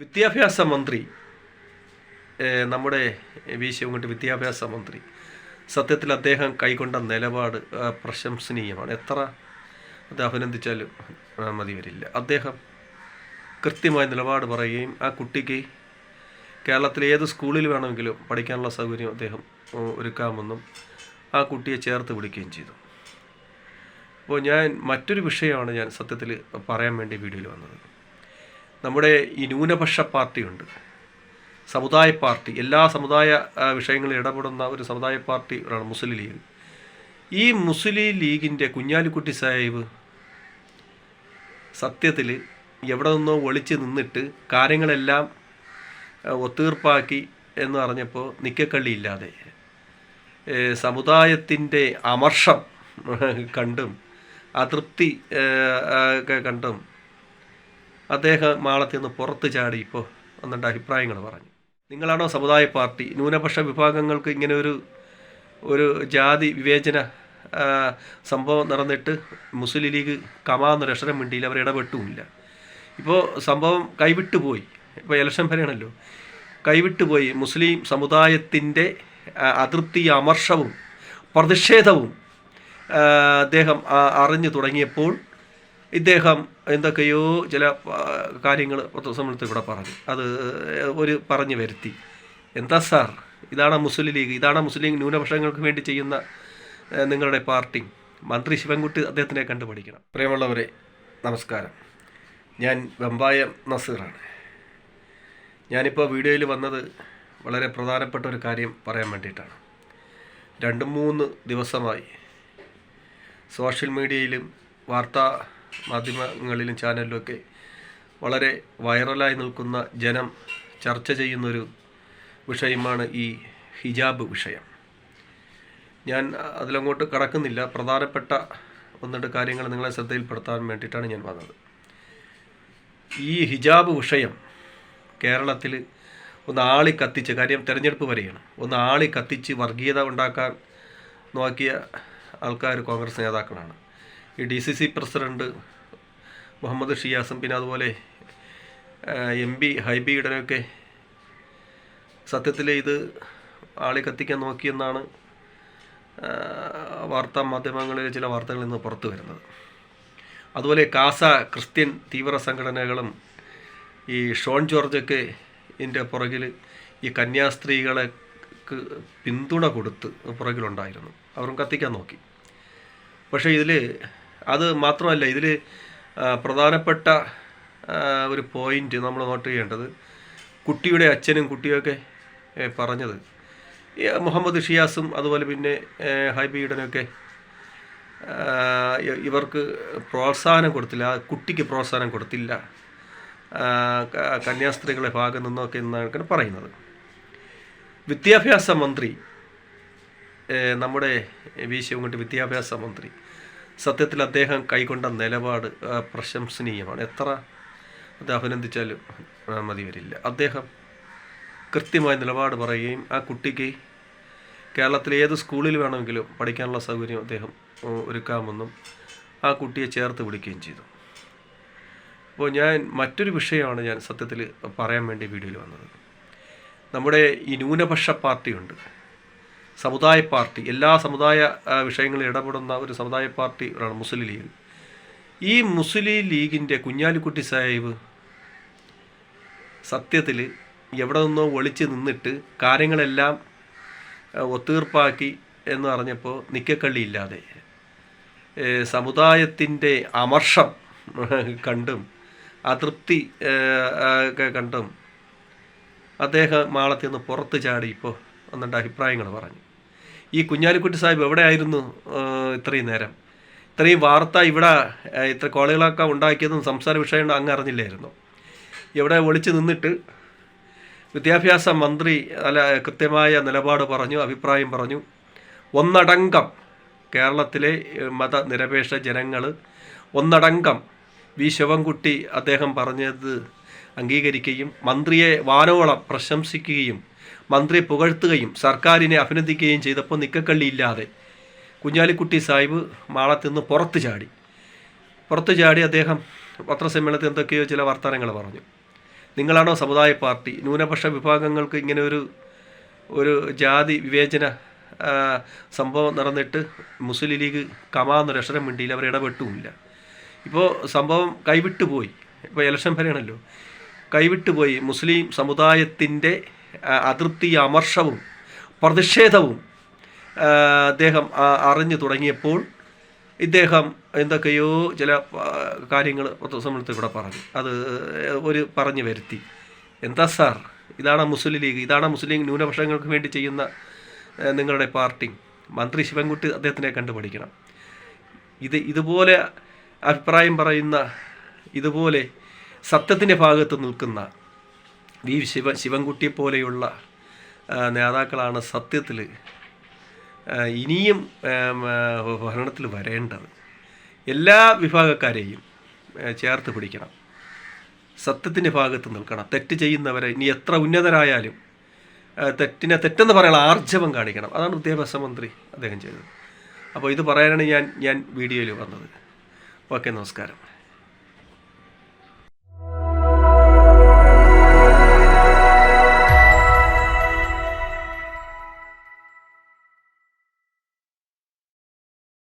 വിദ്യാഭ്യാസ മന്ത്രി നമ്മുടെ വി. ശിവൻകുട്ടി വിദ്യാഭ്യാസ മന്ത്രി. സത്യത്തിൽ അദ്ദേഹം കൈക്കൊണ്ട നിലപാട് പ്രശംസനീയമാണ്. എത്ര അത് അഭിനന്ദിച്ചാലും മതി വരില്ല. അദ്ദേഹം കൃത്യമായ നിലപാട് പറയുകയും ആ കുട്ടിക്ക് കേരളത്തിലെ ഏത് സ്കൂളിൽ വേണമെങ്കിലും പഠിക്കാനുള്ള സൗകര്യം അദ്ദേഹം ഒരുക്കാമെന്നും ആ കുട്ടിയെ ചേർത്ത് പിടിക്കുകയും ചെയ്തു. അപ്പോൾ ഞാൻ മറ്റൊരു വിഷയമാണ് ഞാൻ സത്യത്തിൽ പറയാൻ വേണ്ടി വീഡിയോയിൽ വന്നത്. നമ്മുടെ ഈ ന്യൂനപക്ഷ പാർട്ടിയുണ്ട്. സമുദായ പാർട്ടി എല്ലാ സമുദായ വിഷയങ്ങളിൽ ഇടപെടുന്ന ഒരു സമുദായ പാർട്ടി ആണ് മുസ്ലിം ലീഗ്. ഈ മുസ്ലിം ലീഗിന്റെ കുഞ്ഞാലിക്കുട്ടി സാഹിബ് സത്യത്തിൽ എവിടെ നിന്നോ ഒളിച്ച് നിന്നിട്ട് കാര്യങ്ങളെല്ലാം ഒത്തീർപ്പാക്കി എന്ന് പറഞ്ഞപ്പോൾ നിക്കക്കള്ളിയില്ലാതെ സമുദായത്തിന്റെ അമർഷം കണ്ടും അതൃപ്തി കണ്ടും അദ്ദേഹം മാളത്തിൽ നിന്ന് പുറത്ത് ചാടി ഇപ്പോൾ വന്നിട്ട് അഭിപ്രായങ്ങൾ പറഞ്ഞു. നിങ്ങളാണോ സമുദായ പാർട്ടി? ന്യൂനപക്ഷ വിഭാഗങ്ങൾക്ക് ഇങ്ങനെ ഒരു ഒരു ജാതി വിവേചന സംഭവം നടന്നിട്ട് മുസ്ലിം ലീഗ് കമാന്നൊരു അക്ഷരം മിണ്ടിയിൽ അവർ ഇടപെട്ടുമില്ല. ഇപ്പോൾ സംഭവം കൈവിട്ടു പോയി. ഇപ്പോൾ ഇലക്ഷൻ ഭരണമല്ലോ കൈവിട്ടു പോയി. മുസ്ലിം സമുദായത്തിന്റെ അതിർത്തി അമർഷവും പ്രതിഷേധവും അദ്ദേഹം അറിഞ്ഞു തുടങ്ങിയപ്പോൾ ഇദ്ദേഹം എന്തൊക്കെയോ ചില കാര്യങ്ങൾ ഇവിടെ പറഞ്ഞു. അത് ഒരു പറഞ്ഞു വരുത്തി. എന്താ സാർ? ഇതാണ് മുസ്ലിം ലീഗ്. ഇതാണ് മുസ്ലിം ന്യൂനപക്ഷങ്ങൾക്ക് വേണ്ടി ചെയ്യുന്ന നിങ്ങളുടെ പാർട്ടി. മന്ത്രി ശിവൻകുട്ടി അദ്ദേഹത്തിനെ കണ്ടുപഠിക്കണം. പ്രിയമുള്ളവരെ നമസ്കാരം. ഞാൻ വെമ്പായം നസീറാണ്. ഞാനിപ്പോൾ വീഡിയോയിൽ വന്നത് വളരെ പ്രധാനപ്പെട്ട ഒരു കാര്യം പറയാൻ വേണ്ടിയിട്ടാണ്. രണ്ട് മൂന്ന് ദിവസമായി സോഷ്യൽ മീഡിയയിലും വാർത്താ മാധ്യമങ്ങളിലും ചാനലിലുമൊക്കെ വളരെ വൈറലായി നിൽക്കുന്ന ജനം ചർച്ച ചെയ്യുന്നൊരു വിഷയമാണ് ഈ ഹിജാബ് വിഷയം. ഞാൻ അതിലങ്ങോട്ട് കടക്കുന്നില്ല. പ്രധാനപ്പെട്ട രണ്ട് കാര്യങ്ങൾ നിങ്ങളെ ശ്രദ്ധയിൽപ്പെടുത്താൻ വേണ്ടിയിട്ടാണ് ഞാൻ വന്നത്. ഈ ഹിജാബ് വിഷയം കേരളത്തിൽ ഒന്ന് ആളി കത്തിച്ച് കാര്യം തിരഞ്ഞെടുപ്പ് വരെയാണ്. ഒന്ന് ആളി കത്തിച്ച് വർഗീയത ഉണ്ടാക്കാൻ നോക്കിയ ആൾക്കാർ കോൺഗ്രസ് നേതാക്കളാണ്. ഈ D C C president Muhammad ഷിയാസും പിന്നെ അതുപോലെ എം പി ഹൈബി ഈഡനൊക്കെ സത്യത്തിൽ ഇത് ആളെ കത്തിക്കാൻ നോക്കിയെന്നാണ് വാർത്താ മാധ്യമങ്ങളിൽ ചില വാർത്തകളിൽ നിന്ന് പുറത്തു വരുന്നത്. അതുപോലെ കാസ ക്രിസ്ത്യൻ തീവ്ര സംഘടനകളും ഈ ഷോൺ ജോർജൊക്കെ ഇതിന്റെ പുറകിൽ ഈ കന്യാസ്ത്രീകളെ പിന്തുണ കൊടുത്ത് പുറകിലുണ്ടായിരുന്നു. അവരും കത്തിക്കാൻ നോക്കി. പക്ഷേ ഇതിൽ അത് മാത്രമല്ല ഇതിൽ പ്രധാനപ്പെട്ട ഒരു പോയിന്റ് നമ്മൾ നോട്ട് ചെയ്യേണ്ടത് കുട്ടിയുടെ അച്ഛനും കുട്ടിയൊക്കെ പറഞ്ഞത്. മുഹമ്മദ് ഷിയാസും അതുപോലെ പിന്നെ ഹൈബീഡനൊക്കെ ഇവർക്ക് പ്രോത്സാഹനം കൊടുത്തില്ല കുട്ടിക്ക് പ്രോത്സാഹനം കൊടുത്തില്ല കന്യാസ്ത്രീകളെ ഭാഗം നിന്നൊക്കെ എന്നാണ് പറയുന്നത്. വിദ്യാഭ്യാസ മന്ത്രി നമ്മുടെ വി ശിവൻകുട്ടി വിദ്യാഭ്യാസ മന്ത്രി സത്യത്തിൽ അദ്ദേഹം കൈക്കൊണ്ട നിലപാട് പ്രശംസനീയമാണ്. എത്ര അത് അഭിനന്ദിച്ചാലും മതി വരില്ല. അദ്ദേഹം കൃത്യമായ നിലപാട് പറയുകയും ആ കുട്ടിക്ക് കേരളത്തിലെ ഏത് സ്കൂളിൽ വേണമെങ്കിലും പഠിക്കാനുള്ള സൗകര്യം അദ്ദേഹം ഒരുക്കാമെന്നും ആ കുട്ടിയെ ചേർത്ത് പിടിക്കുകയും ചെയ്തു. അപ്പോൾ ഞാൻ മറ്റൊരു വിഷയമാണ് ഞാൻ സത്യത്തിൽ പറയാൻ വേണ്ടി വീഡിയോയിൽ വന്നത്. നമ്മുടെ ഈ ന്യൂനപക്ഷ പാർട്ടിയുണ്ട്. സമുദായ പാർട്ടി എല്ലാ സമുദായ വിഷയങ്ങളിൽ ഇടപെടുന്ന ഒരു സമുദായ പാർട്ടി ഒരാണ് മുസ്ലിം ലീഗ്. ഈ മുസ്ലിം ലീഗിന്റെ കുഞ്ഞാലിക്കുട്ടി സാഹിബ് സത്യത്തിൽ എവിടെ നിന്നോ ഒളിച്ച് നിന്നിട്ട് കാര്യങ്ങളെല്ലാം ഒത്തീർപ്പാക്കി എന്ന് പറഞ്ഞപ്പോൾ നിക്കക്കള്ളിയില്ലാതെ സമുദായത്തിന്റെ അമർഷം കണ്ടും അതൃപ്തി ഒക്കെ കണ്ടും അദ്ദേഹം മാളത്തിൽ നിന്ന് പുറത്ത് ചാടി ഇപ്പോൾ ഒന്നുണ്ട് അഭിപ്രായങ്ങൾ പറഞ്ഞു. ഈ കുഞ്ഞാലിക്കുട്ടി സാഹിബ് എവിടെയായിരുന്നു? ഇത്രയും നേരം. ഇത്രയും വാർത്ത ഇവിടെ ഇത്ര കോളുകളൊക്കെ ഉണ്ടാക്കിയതും സംസാര വിഷയം അങ്ങ് അറിഞ്ഞില്ലായിരുന്നു. ഇവിടെ ഒളിച്ചു നിന്നിട്ട് വിദ്യാഭ്യാസ മന്ത്രി അല്ല കൃത്യമായ നിലപാട് പറഞ്ഞു അഭിപ്രായം പറഞ്ഞു. ഒന്നടങ്കം കേരളത്തിലെ മതനിരപേക്ഷ ജനങ്ങൾ ഒന്നടങ്കം വി ശിവൻകുട്ടി അദ്ദേഹം പറഞ്ഞത് അംഗീകരിക്കുകയും മന്ത്രിയെ വാനോളം പ്രശംസിക്കുകയും മന്ത്രിയെ പുകഴ്ത്തുകയും സർക്കാരിനെ അഭിനന്ദിക്കുകയും ചെയ്തപ്പോൾ നിക്കക്കള്ളിയില്ലാതെ കുഞ്ഞാലിക്കുട്ടി സാഹിബ് മാളത്തിൽ നിന്ന് പുറത്തു ചാടി. പുറത്തു ചാടി അദ്ദേഹം പത്രസമ്മേളനത്തിൽ എന്തൊക്കെയോ ചില വർത്തമാനങ്ങൾ പറഞ്ഞു. നിങ്ങളാണോ സമുദായ പാർട്ടി? ന്യൂനപക്ഷ വിഭാഗങ്ങൾക്ക് ഇങ്ങനെ ഒരു ഒരു ജാതി വിവേചന സംഭവം നടന്നിട്ട് മുസ്ലിം ലീഗ് കമാന്നൊരു അക്ഷരം മിണ്ടിയിൽ അവർ ഇടപെട്ടുമില്ല. ഇപ്പോൾ സംഭവം കൈവിട്ടുപോയി. ഇപ്പോൾ ഇലക്ഷൻ വരെയാണല്ലോ കൈവിട്ടു പോയി മുസ്ലിം സമുദായത്തിന്റെ അതൃപ്തി അമർഷവും പ്രതിഷേധവും അദ്ദേഹം അറിഞ്ഞു തുടങ്ങിയപ്പോൾ ഇദ്ദേഹം എന്തൊക്കെയോ ചില കാര്യങ്ങൾ പത്രസമ്മേളനത്തിൽ കൂടെ പറഞ്ഞു. അത് ഒരു പറഞ്ഞു വരുത്തി. എന്താ സാർ? ഇതാണ് മുസ്ലിം ലീഗ്. ഇതാണ് മുസ്ലിം ന്യൂനപക്ഷങ്ങൾക്ക് വേണ്ടി ചെയ്യുന്ന നിങ്ങളുടെ പാർട്ടി. മന്ത്രി ശിവൻകുട്ടി അദ്ദേഹത്തിനെ കണ്ടുപഠിക്കണം ഇത് ഇതുപോലെ അഭിപ്രായം പറയുന്ന ഇതുപോലെ സത്യത്തിന്റെ ഭാഗത്ത് നിൽക്കുന്ന വി ശിവ ശിവൻകുട്ടിയെ പോലെയുള്ള നേതാക്കളാണ് സത്യത്തിൽ ഇനിയും ഭരണത്തിൽ വരേണ്ടത്. എല്ലാ വിഭാഗക്കാരെയും ചേർത്ത് പിടിക്കണം. സത്യത്തിന്റെ ഭാഗത്ത് നിൽക്കണം. തെറ്റ് ചെയ്യുന്നവരെ ഇനി എത്ര ഉന്നതരായാലും തെറ്റിനെ തെറ്റെന്ന് പറയാനുള്ള ആർജവം കാണിക്കണം. അതാണ് വിദ്യാഭ്യാസ മന്ത്രി അദ്ദേഹം ചെയ്തത്. അപ്പോൾ ഇത് പറയാനാണ് ഞാൻ ഞാൻ വീഡിയോയിൽ വന്നത്. ഓക്കെ നമസ്കാരം.